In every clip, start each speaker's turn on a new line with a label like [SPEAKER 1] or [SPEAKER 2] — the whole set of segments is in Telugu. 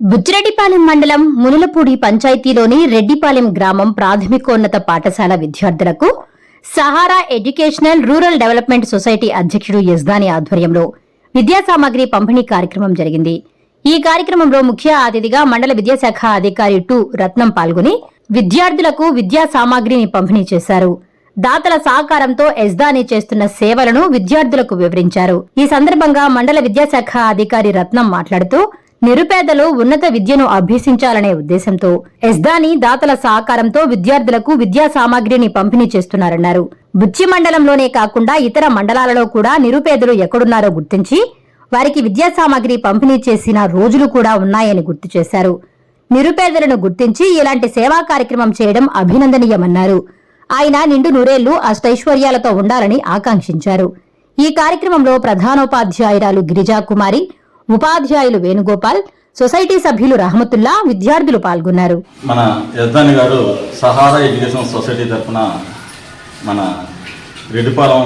[SPEAKER 1] బుజ్జిరెడ్డిపాలెం మండలం మునులపూడి పంచాయతీలోని రెడ్డిపాలెం గ్రామం ప్రాథమికోన్నత పాఠశాల విద్యార్థులకు Sahara educational rural development society అధ్యక్షుడు యజ్దాని ఆధ్వర్యంలో విద్యా సామాగ్రి పంపిణీ కార్యక్రమం జరిగింది. ఈ కార్యక్రమంలో ముఖ్య అతిథిగా మండల విద్యాశాఖ అధికారి టు రత్నం పాల్గొని విద్యార్థులకు విద్యా సామాగ్రిని పంపిణీ చేశారు. దాతల సహకారంతో ఎస్దాని చేస్తున్న సేవలను విద్యార్థులకు వివరించారు. ఈ సందర్భంగా మండల విద్యాశాఖ అధికారి రత్నం మాట్లాడుతూ నిరుపేదలు ఉన్నత విద్యను అభ్యసించాలనే ఉద్దేశంతో ఎస్దాని దాతల సహకారంతో విద్యార్థులకు విద్యా సామాగ్రిని పంపిణీ చేస్తున్నారన్నారు. బుచ్చి మండలంలోనే కాకుండా ఇతర మండలాలలో కూడా నిరుపేదలు ఎక్కడున్నారో గుర్తించి వారికి విద్యా సామాగ్రి పంపిణీ చేసిన రోజులు కూడా ఉన్నాయని గుర్తు చేశారు. నిరుపేదలను గుర్తించి ఇలాంటి సేవా కార్యక్రమం చేయడం అభినందనీయమన్నారు. ఆయన నిండు నూరేళ్ళు అష్టైశ్వర్యాలతో ఉండాలని ఆకాంక్షించారు. ఈ కార్యక్రమంలో ప్రధానోపాధ్యాయురాలు గిరిజా కుమారి ఉపాధ్యాయులు వేణుగోపాల్ సొసైటీ సభ్యులు రహమతుల్లా విద్యార్థులు పాల్గొన్నారు.
[SPEAKER 2] మన యజ్ఞాని గారు సహారా ఎడ్యుకేషన్ సొసైటీ తరఫున మన రెడ్డిపాలెం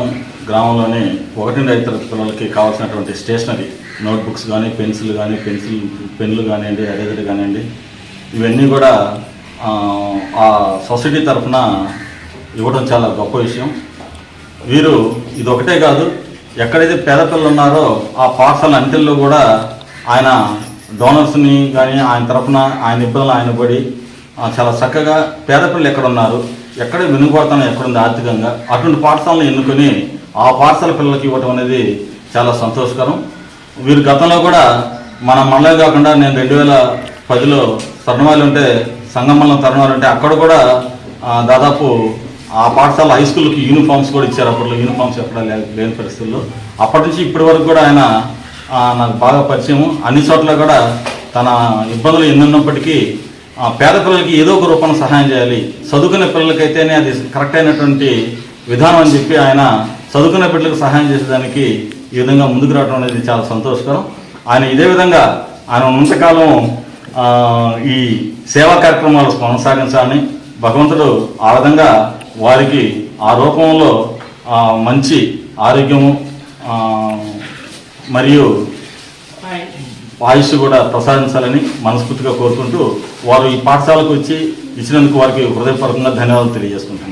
[SPEAKER 2] గ్రామంలోని ఒకటి ఐదు తరగతి పిల్లలకి కావాల్సినటువంటి స్టేషనరీ నోట్బుక్స్ కానీ పెన్సిల్ కానీ పెన్సిల్ పెన్లు కానివ్వండి ఎరేజర్ కానివ్వండి ఇవన్నీ కూడా ఆ, సొసైటీ తరఫున ఇవ్వడం చాలా గొప్ప విషయం. వీరు ఇది ఒకటే కాదు ఎక్కడైతే పేద పిల్లలు ఉన్నారో ఆ పాఠశాల అంచెల్లో కూడా ఆయన డోనర్స్ని కానీ ఆయన తరఫున ఆయన ఇబ్బందులు ఆయన పడి చాలా చక్కగా పేద పిల్లలు ఎక్కడ ఉన్నారు ఎక్కడ వెనుకబడతానో ఎక్కడుంది ఆర్థికంగా అటువంటి పాఠశాలను ఎన్నుకొని ఆ పాఠశాల పిల్లలకి ఇవ్వటం అనేది చాలా సంతోషకరం. వీరు గతంలో కూడా మన మండలం కాకుండా నేను రెండు వేల పదిలో తరుణవాళ్ళు ఉంటే సంగమంలో తరుణాలు ఉంటే అక్కడ కూడా దాదాపు ఆ పాఠశాల హై స్కూల్కి యూనిఫామ్స్ కూడా ఇచ్చారు. అప్పట్లో యూనిఫామ్స్ ఎక్కడ లేని పరిస్థితుల్లో. అప్పటి నుంచి ఇప్పటి వరకు కూడా ఆయన నాకు బాగా పరిచయం. అన్ని చోట్ల కూడా తన ఇబ్బందులు ఎన్నున్నప్పటికీ ఆ, పేద పిల్లలకి ఏదో ఒక రూపంలో సహాయం చేయాలి. చదువుకునే పిల్లలకైతేనే అది కరెక్ట్ అయినటువంటి విధానం అని చెప్పి ఆయన చదువుకునే పిల్లలకు సహాయం చేసేదానికి ఈ విధంగా ముందుకు రావడం అనేది చాలా సంతోషకరం. ఆయన ఇదే విధంగా ఆయన ఉన్నంతకాలం ఈ సేవా కార్యక్రమాలు కొనసాగించాలని భగవంతుడు ఆ విధంగా వారికి ఆ రూపంలో మంచి ఆరోగ్యము మరియు ఆయుష్ కూడా ప్రసాదించాలని మనస్ఫూర్తిగా కోరుకుంటూ వారు ఈ పాఠశాలకు వచ్చి ఇచ్చినందుకు వారికి హృదయపూర్వకంగా ధన్యవాదాలు తెలియజేస్తుంటారు